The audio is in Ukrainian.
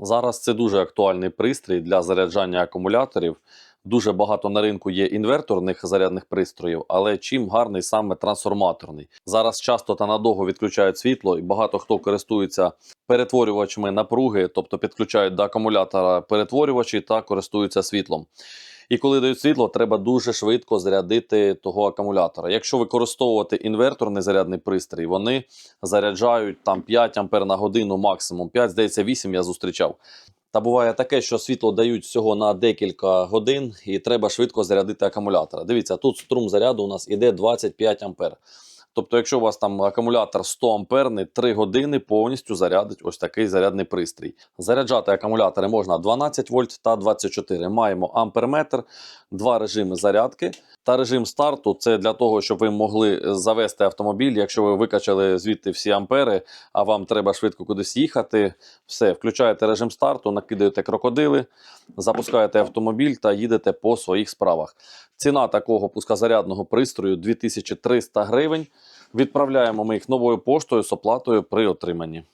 Зараз це дуже актуальний пристрій для заряджання акумуляторів. Дуже багато на ринку є інверторних зарядних пристроїв, але чим гарний саме трансформаторний. Зараз часто та надовго відключають світло, і багато хто користується перетворювачами напруги, тобто підключають до акумулятора перетворювачі та користуються світлом. І коли дають світло, треба дуже швидко зарядити того акумулятора. Якщо використовувати інверторний зарядний пристрій, вони заряджають там 5 ампер на годину максимум. 5, здається, 8 я зустрічав. Та буває таке, що світло дають всього на декілька годин, і треба швидко зарядити акумулятора. Дивіться, тут струм заряду у нас іде 25 ампер. Тобто, якщо у вас там акумулятор 100 амперний, 3 години повністю зарядить ось такий зарядний пристрій. Заряджати акумулятори можна 12 вольт та 24. Маємо амперметр, два режими зарядки та режим старту. Це для того, щоб ви могли завести автомобіль, якщо ви викачали звідти всі ампери, а вам треба швидко кудись їхати. Все, включаєте режим старту, накидаєте крокодили, запускаєте автомобіль та їдете по своїх справах. Ціна такого пускозарядного пристрою 2300 гривень. Відправляємо ми їх новою поштою з оплатою при отриманні.